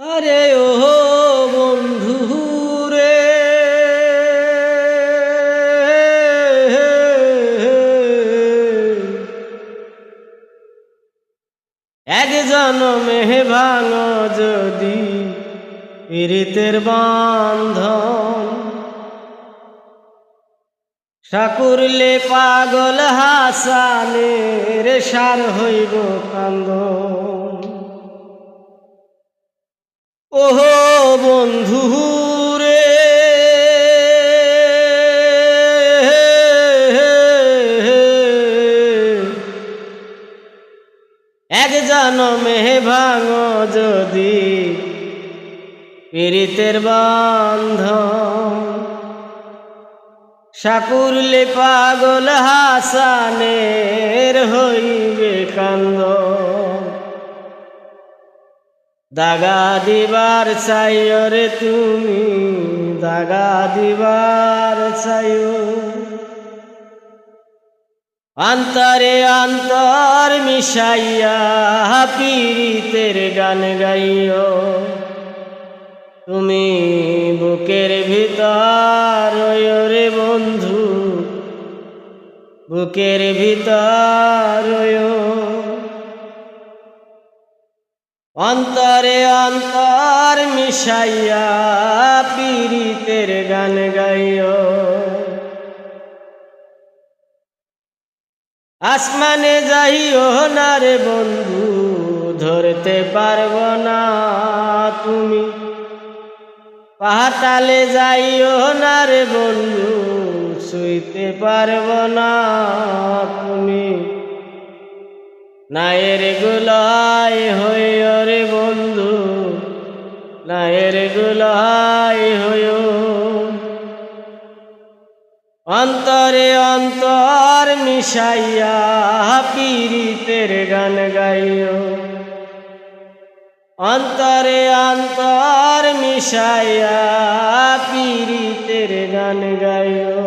আরে ও বন্ধু রে এক জনমে ভাঙ যদি পীড়িতের বান্ধন, ঠাকুরলে পাগল হাসানের সার হইব কান্দন। ওহো বন্ধু রে এক জনমে ভাঙ যদি পীড়িতের বান্ধন। সাকুরলে পাগল হাসানের দাগা দিবার চাইও রে তুমি, দাগা দিবার চাইও। অন্তরে অন্তর মিশাইয়া পীড়িতের গান গাইও। তুমি বুকের ভিতর রে বন্ধু, বুকের ভিতর অন্তরে অন্তর মিশাইয়া পীড়িতের গান গাইও। আসমানে যাইও না রে বন্ধু, ধরতে পারব না তুমি। পাহাতালে যাইও না রে বন্ধু শুইতে পারব না তুমি। নায়ের রে বন্ধু নায়ের গুলাই হয়ে অন্তরে অন্তর মিশাইয়া পীড়িতের গান গাইও। অন্তরে অন্তর মিশাইয়া পীড়িতের গান গাইও।